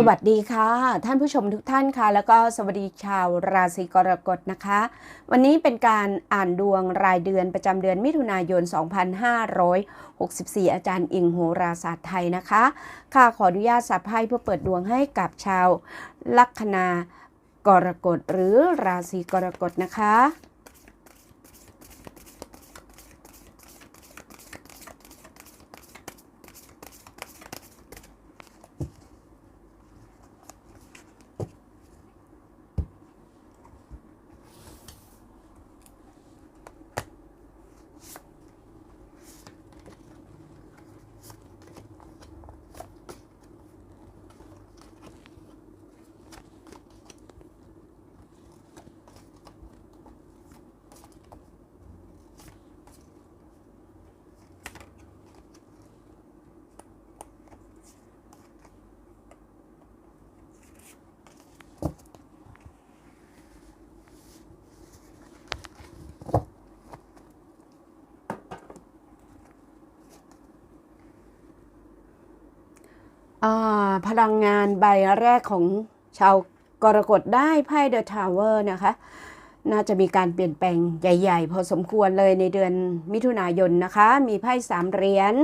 สวัสดีค่ะ ท่านผู้ชมทุกท่านค่ะ แล้วก็สวัสดีชาวราศีกรกฎนะคะ วันนี้เป็นการอ่านดวงรายเดือนประจำเดือนมิถุนายน 2564 อาจารย์อิงโหราศาสตร์ไทยนะคะค่ะขออนุญาตสับไพ่เพื่อเปิดดวงให้กับชาวลัคนากรกฎหรือราศีกรกฎนะคะ พลังงานใบแรกของชาวกรกฎได้ไพ่เดอะทาวเวอร์นะคะ น่าจะมีการเปลี่ยนแปลงใหญ่ ๆ พอสมควรเลยในเดือนมิถุนายนนะคะ มีไพ่สามเหรียญ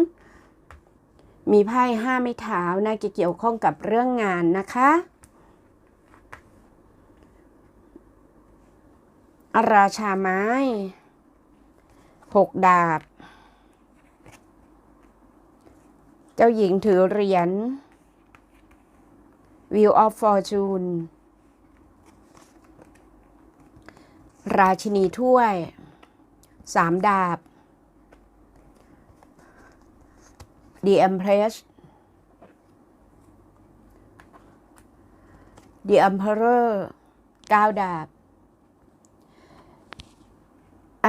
มีไพ่ห้าไม้เท้าน่าจะเกี่ยวข้องกับเรื่องงานนะคะ ราชาไม้หกดาบ เจ้าหญิงถือเหรียญ Wheel of Fortune ราชินีถ้วย สามดาบ The Empress The Emperor ก้าดาบ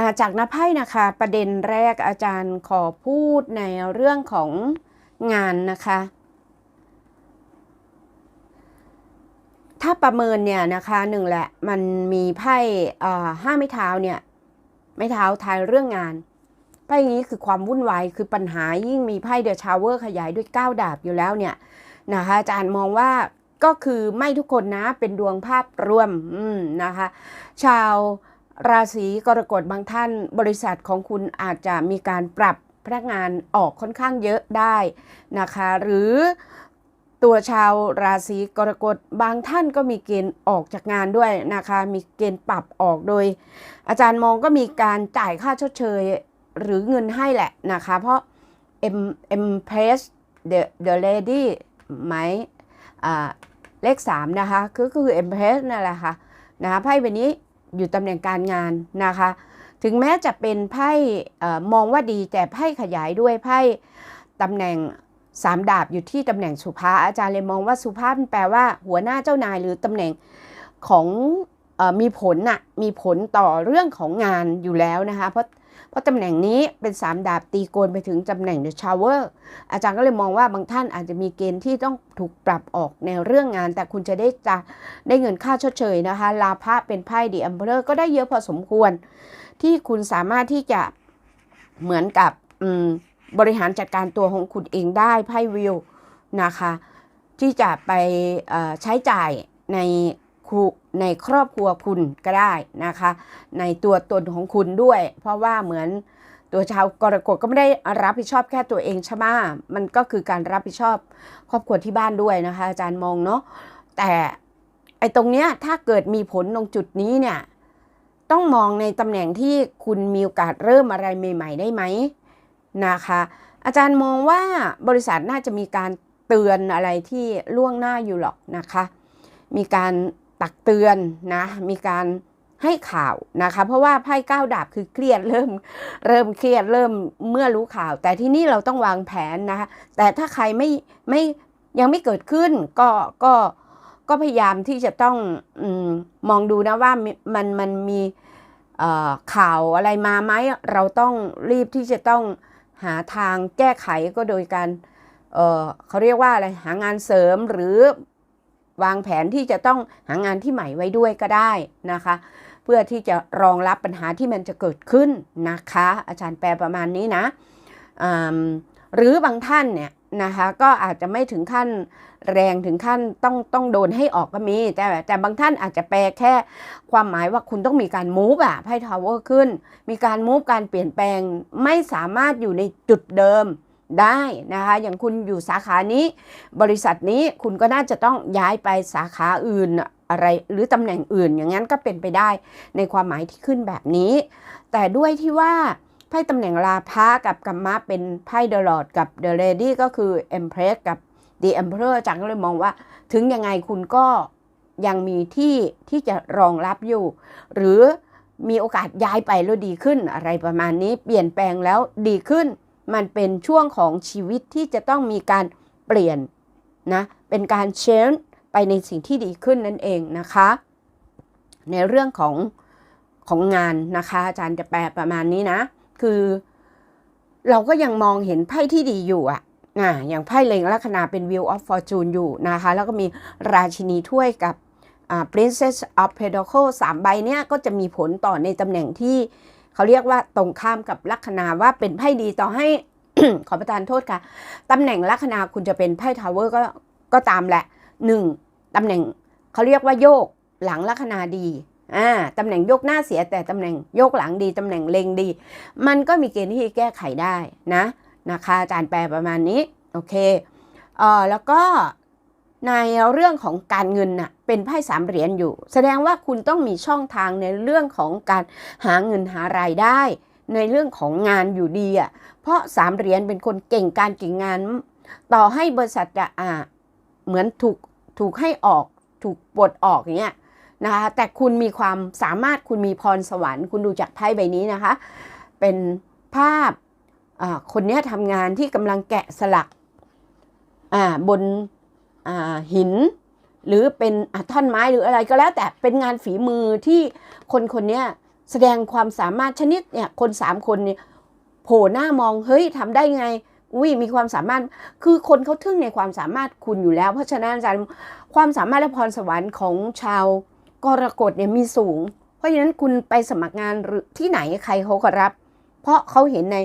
าจากนับไพ่นะคะ ประเด็นแรกอาจารย์ขอพูดในเรื่องของ งานนะคะ ถ้าประเมินเนี่ยนะคะหนึ่งแหละมันมีไพ่ห้าไม้เท้าเนี่ยไม้เท้าทายเรื่องงานไพ่นี้คือความวุ่นวายคือปัญหายิ่งมีไพ่เดอะชาวเวอร์ขยายด้วย9ดาบอยู่แล้วเนี่ยนะคะอาจารย์มองว่าก็คือไม่ทุกคนนะเป็นดวงภาพรวมนะคะ ชาวราศีกรกฎบางท่านบริษัทของคุณอาจจะมีการปรับ พนักงานออกค่อนข้างเยอะได้นะคะ หรือตัวชาวราศีกรกฎบางท่านก็มีเกณฑ์ออกจากงานด้วยนะคะ มีเกณฑ์ปรับออกโดย อาจารย์มองก็มีการจ่ายค่าชดเชยหรือเงินให้แหละนะคะ เพราะ M Empress the the lady ไหมเลข 3 นะคะ ก็คือ Empress นั่นแหละค่ะนะคะไพ่ใบนี้อยู่ตำแหน่งการงานนะคะ ถึงแม้จะเป็นไพ่มองว่าดีแต่ไพ่ขยายด้วยไพ่ตำแหน่งสามดาบอยู่ที่ตำแหน่งสุภาอาจารย์เลยมองว่าสุภาพแปลว่าหัวหน้าเจ้านายหรือตำแหน่งของอมีผลน่ะมีผลต่อเรื่องของงานอยู่แล้วนะคะเพราะ ราะตำแหน่งนี้เป็นสามดาบตีโกนไปถึงตำแหน่งเดอะชาวเวอร์อาจารย์ก็เลยมองว่าบางท่านอาจจะมีเกณฑ์ที่ต้องถูกปรับออกในเรื่องงาน แต่คุณจะได้จะได้เงินค่าชดเชยนะคะ ลาภะเป็นไพ่ดีอัมเบอร์ก็ได้เยอะพอสมควร ที่คุณสามารถที่จะเหมือนกับบริหารจัดการตัวของคุณเองได้ไพ่วิวนะคะ ที่จะไปใช้จ่ายใน ในครอบครัวคุณก็ได้นะคะ ในตัวตนของคุณด้วย เพราะว่าเหมือนตัวชาวกรกฎก็ไม่ได้รับผิดชอบแค่ตัวเองใช่ไหมมันก็คือการรับผิดชอบครอบครัวที่บ้านด้วยนะคะ อาจารย์มองเนาะแต่ไอ้ตรงเนี้ยถ้าเกิดมีผลตรงจุดนี้เนี่ยต้องมองในตำแหน่งที่คุณมีโอกาสเริ่มอะไรใหม่ ๆ ได้ไหมนะคะ อาจารย์มองว่าบริษัทน่าจะมีการเตือนอะไรที่ล่วงหน้าอยู่หรอกนะคะ มีการ ตักเตือนนะ มีการให้ข่าวนะคะ เพราะว่าไพ่ก้าวดาบคือเครียดเริ่ม เริ่มเครียดเริ่มเมื่อรู้ข่าว แต่ที่นี่เราต้องวางแผนนะคะแต่ถ้าใครไม่ไม่ยังไม่เกิดขึ้นก็ก็ก็พยายามที่จะต้องอมมองดูนะว่ามันมันมีข่าวอะไรมาไหมเราต้องรีบที่จะต้องหาทางแก้ไขก็โดยการเเขาเรียกว่าอะไรหางานเสริมหรือ วางแผนที่จะต้องหางานที่ใหม่ไว้ด้วยก็ได้นะคะ เพื่อที่จะรองรับปัญหาที่มันจะเกิดขึ้นนะคะ อาจารย์แปลประมาณนี้นะหรือบางท่านเนี่ยนะคะก็อาจจะไม่ถึงขั้นแรงถึงขั้นต้องต้องโดนให้ออกก็มี แต่แต่บางท่านอาจจะแปลแค่ความหมายว่าคุณต้องมีการมูฟอะไพ่ทาวเวอร์ขึ้น มีการมูฟการเปลี่ยนแปลงไม่สามารถอยู่ในจุดเดิม ได้นะคะ อย่างคุณอยู่สาขานี้ บริษัทนี้คุณก็น่าจะต้องย้ายไปสาขาอื่นอะไรหรือตำแหน่งอื่นอย่างนั้นก็เป็นไปได้ในความหมายที่ขึ้นแบบนี้ แต่ด้วยที่ว่าไพ่ตำแหน่งลาพะกับกัมมะเป็นไพ่เดลอดกับเดลดี้ก็คือ Empress กับ The Emperor จังก็เลยมองว่า ถึงยังไงคุณก็ยังมีที่ที่จะรองรับอยู่ หรือมีโอกาสย้ายไปแล้วดีขึ้นอะไรประมาณนี้เปลี่ยนแปลงแล้วดีขึ้น มันเป็นช่วงของชีวิตที่จะต้องมีการเปลี่ยนนะ เป็นการเชนไปในสิ่งที่ดีขึ้นนั่นเองนะคะ ในเรื่องของของงานนะคะ อาจารย์จะแปลประมาณนี้นะ คือ เราก็ยังมองเห็นไพ่ที่ดีอยู่อะอ่าอย่างไพ่เล็งลัคนาเป็น Wheel of Fortune อยู่นะคะ แล้วก็มีราชินีถ้วยกับ Princess of Pentacle สามใบเนี้ยก็จะมีผลต่อในตำแหน่งที่ เขาเรียกว่าตรงข้ามกับลัคนาว่าเป็นไพ่ดีต่อให้ ขอประทานโทษค่ะตำแหน่งลัคนาคุณจะเป็นไพ่ทาวเวอร์ก็ก็ตามแหละหนึ่งตำแหน่งเขาเรียกว่าโยกหลังลัคนาดีอ่าตำแหน่งโยกหน้าเสียแต่ตำแหน่งโยกหลังดีตำแหน่งเลงดี มันก็มีเกณฑ์ที่แก้ไขได้นะนะคะอาจารย์แปลประมาณนี้โอเคเออแล้วก็ ในเรื่องของการเงินน่ะเป็นไพ่สามเหรียญอยู่ แสดงว่าคุณต้องมีช่องทางในเรื่องของการหาเงินหารายได้ ในเรื่องของงานอยู่ดีอะเพราะสามเหรียญเป็นคนเก่งการเก่งงาน ต่อให้บริษัทจะอ่าเหมือนถูกถูกให้ออกถูกปลดออกเงี้ยนะคะแต่คุณมีความสามารถคุณมีพรสวรรค์ คุณดูจากไพ่ใบนี้นะคะ เป็นภาพอ่าคนนี้ทำงานที่กำลังแกะสลักอ่าบน หิน หรือเป็นท่อนไม้หรืออะไรก็แล้ว แต่เป็นงานฝีมือที่คนคนนี้แสดงความสามารถชนิดเนี่ยคนสามคนเนี่ยโผล่หน้ามองเฮ้ยทำได้ไงอุ้ยมีความสามารถคือคนเขาทึ่งในความสามารถคุณอยู่แล้ว เพราะฉะนั้นอาจารย์ความสามารถและพรสวรรค์ของชาวกรกฎเนี่ยมีสูง เพราะฉะนั้นคุณไปสมัครงานหรือที่ไหนใครเขาก็รับ เพราะเขาเห็นใน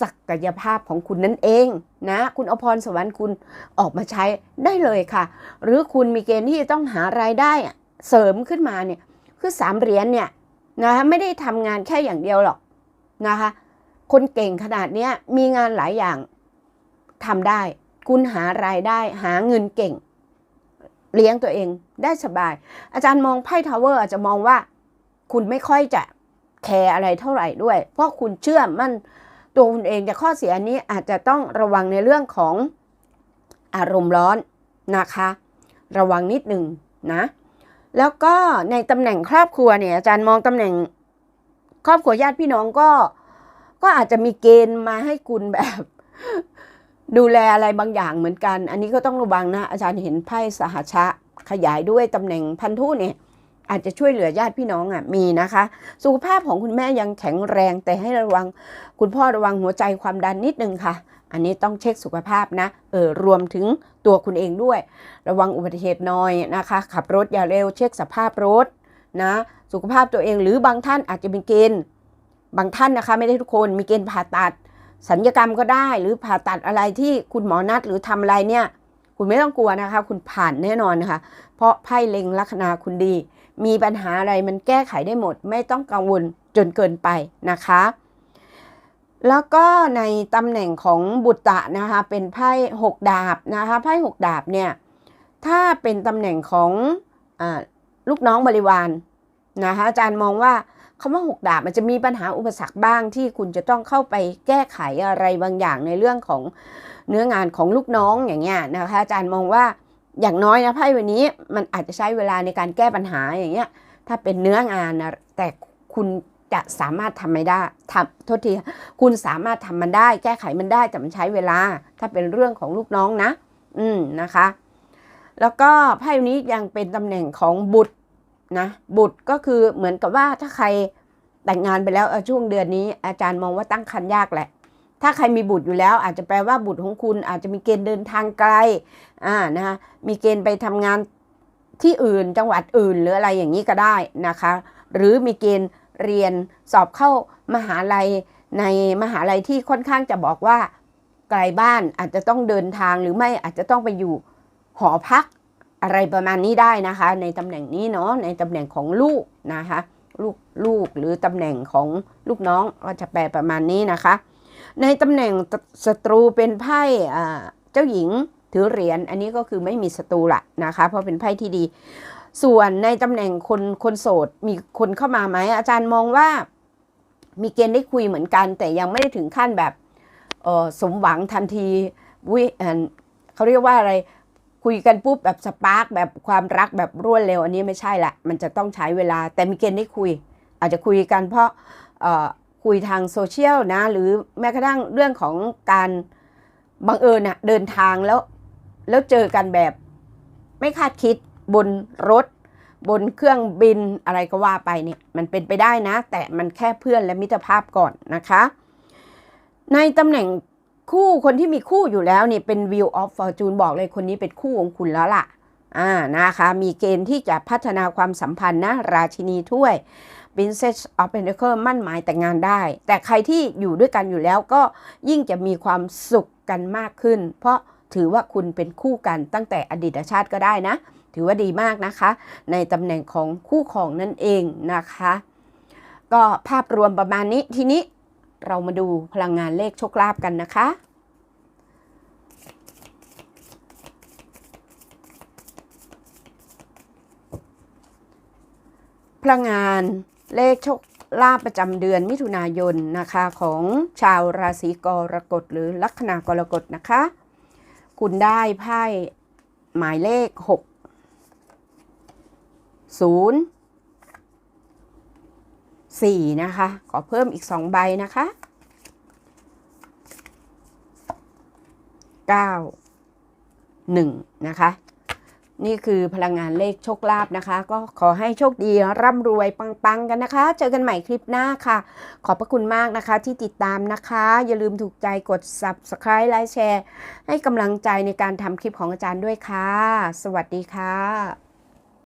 ศักยภาพของคุณนั่นเองนะคุณเอาพรสวรรค์คุณออกมาใช้ได้เลยค่ะ หรือคุณมีเกณฑ์ที่จะต้องหารายได้เสริมขึ้นมาเนี่ยคือสามเหรียญเนี่ยนะคะไม่ได้ทำงานแค่อย่างเดียวหรอกนะคะคนเก่งขนาดนี้มีงานหลายอย่างทำได้ คุณหารายได้หาเงินเก่ง เลี้ยงตัวเองได้สบาย อาจารย์มองไพ่ทาวเวอร์อาจจะมองว่า คุณไม่ค่อยจะ แคร์อะไรเท่าไหร่ด้วย เพราะคุณเชื่อมั่นตัวคุณเองแต่ข้อเสียนี้อาจจะต้องระวังในเรื่องของอารมณ์ร้อนนะคะ ระวังนิดหนึ่งนะ แล้วก็ในตำแหน่งครอบครัวเนี่ยอาจารย์มองตำแหน่งครอบครัวญาติพี่น้องก็ก็อาจจะมีเกณฑ์มาให้คุณแบบ ดูแลอะไรบางอย่างเหมือนกัน อันนี้ก็ต้องระวังนะ อาจารย์เห็นไพ่สหชะ ขยายด้วยตำแหน่งพันธุเนี่ย อาจจะช่วยเหลือญาติพี่น้องอะมีนะคะ สุขภาพของคุณแม่ยังแข็งแรง แต่ให้ระวังคุณพ่อระวังหัวใจความดันนิดนึงค่ะ อันนี้ต้องเช็คสุขภาพนะเออรวมถึงตัวคุณเองด้วย ระวังอุบัติเหตุน้อยนะคะ ขับรถอย่าเร็วเช็คสภาพรถนะ สุขภาพตัวเองหรือบางท่านอาจจะมีเกณฑ์บางท่านนะคะไม่ได้ทุกคนมีเกณฑ์ผ่าตัดสัญญกรรมก็ได้หรือผ่าตัดอะไรที่คุณหมอนัดหรือทำอะไรเนี่ย คุณไม่ต้องกลัวนะคะ คุณผ่านแน่นอนนะคะเพราะไพ่เล็งลัคนาคุณดี มีปัญหาอะไรมันแก้ไขได้หมด ไม่ต้องกังวลจนเกินไปนะคะ แล้วก็ในตำแหน่งของบุตะนะคะเป็นไพ่หกดาบนะคะไพ่หกดาบเนี่ยถ้าเป็นตำแหน่งของอลูกน้องบริวารนะคะอาจารย์มองว่าคำว่าหกดาบมันจะมีปัญหาอุปสรรคบ้างที่คุณจะต้องเข้าไปแก้ไขอะไรบางอย่างในเรื่องของเนื้องานของลูกน้องอย่างเงี้ยนะคะอาจารย์มองว่า อย่างน้อยนะไพ่วันนี้มันอาจจะใช้เวลาในการแก้ปัญหาอย่างเงี้ย ถ้าเป็นเนื้องานนะแต่คุณจะสามารถทำไม่ได้ทำโทษทีคุณสามารถทำมันได้ แก้ไขมันได้แต่มันใช้เวลา ถ้าเป็นเรื่องของลูกน้องนะ อืมนะคะ แล้วก็ไพ่นี้ยังเป็นตำแหน่งของบุตรนะบุตรก็คือเหมือนกับว่าถ้าใครแต่งงานไปแล้วช่วงเดือนนี้ อาจารย์มองว่าตั้งครรภ์ยากแหละ ถ้าใครมีบุตรอยู่แล้ว อาจจะแปลว่าบุตรของคุณอาจจะมีเกณฑ์เดินทางไกลอ่านะคะมีเกณฑ์ไปทำงานที่อื่นจังหวัดอื่น หรืออะไรอย่างนี้ก็ได้นะคะ หรือมีเกณฑ์เรียนสอบเข้ามหาลัยในมหาลัยที่ค่อนข้างจะบอกว่าไกลบ้านอาจจะต้องเดินทางหรือไม่อาจจะต้องไปอยู่หอพักอะไรประมาณนี้ได้นะคะ ในตำแหน่งนี้เนาะในตำแหน่งของลูกนะคะ ลูกลูกหรือตำแหน่งของลูกน้องก็จะแปลประมาณนี้นะคะ ในตำแหน่งศัตรูเป็นไพ่เจ้าหญิงถือเหรียญอันนี้ก็คือไม่มีศัตรูละนะคะ เพราะเป็นไพ่ที่ดี ส่วนในตำแหน่งคนคนโสดมีคนเข้ามาไหมอาจารย์มองว่ามีเกณฑ์ได้คุยเหมือนกัน แต่ยังไม่ได้ถึงขั้นแบบสมหวังทันทีวิเขาเรียกว่าอะไรคุยกันปุ๊บแบบสปาร์กแบบความรักแบบรวดเร็ว อันนี้ไม่ใช่ละมันจะต้องใช้เวลาแต่มีเกณฑ์ได้คุย อาจจะคุยกันเพราะ คุยทางโซเชียลนะ หรือแม้กระทั่งเรื่องของการบังเอิญน่ะเดินทางแล้ว แล้วเจอกันแบบไม่คาดคิดบนรถ บนเครื่องบินอะไรก็ว่าไปเนี่ย มันเป็นไปได้นะ แต่มันแค่เพื่อนและมิตรภาพก่อนนะคะ ในตำแหน่งคู่คนที่มีคู่อยู่แล้วเนี่ยเป็น View of Fortune บอกเลยคนนี้เป็นคู่ของคุณแล้วล่ะอ่านะคะ มีเกณฑ์ที่จะพัฒนาความสัมพันธ์นะ ราชินีถ้วย Princess of Pentacle มั่นหมายแต่งงานได้ แต่ใครที่อยู่ด้วยกันอยู่แล้วก็ยิ่งจะมีความสุขกันมากขึ้น เพราะถือว่าคุณเป็นคู่กันตั้งแต่อดีตชาติก็ได้นะ ถือว่าดีมากนะคะ ในตำแหน่งของคู่ของนั่นเองนะคะ ก็ภาพรวมประมาณนี้ทีนี้เรามาดูพลังงานเลขโชคลาภกันนะคะพลังงาน เลขโชคลาภประจำเดือนมิถุนายนนะคะของชาวราศีกรกฎหรือลัคนากรกฎนะคะ คุณได้ไพ่หมายเลข 6 0 4 นะคะ ขอเพิ่มอีก 2 ใบนะคะ 9 1 นะคะ นี่คือพลังงานเลขโชคลาภนะคะ ก็ขอให้โชคดีร่ำรวยปังๆกันนะคะ เจอกันใหม่คลิปหน้าค่ะ ขอบพระคุณมากนะคะที่ติดตามนะคะ อย่าลืมถูกใจกด subscribe ไลค์แชร์ ให้กำลังใจในการทำคลิปของอาจารย์ด้วยค่ะ สวัสดีค่ะ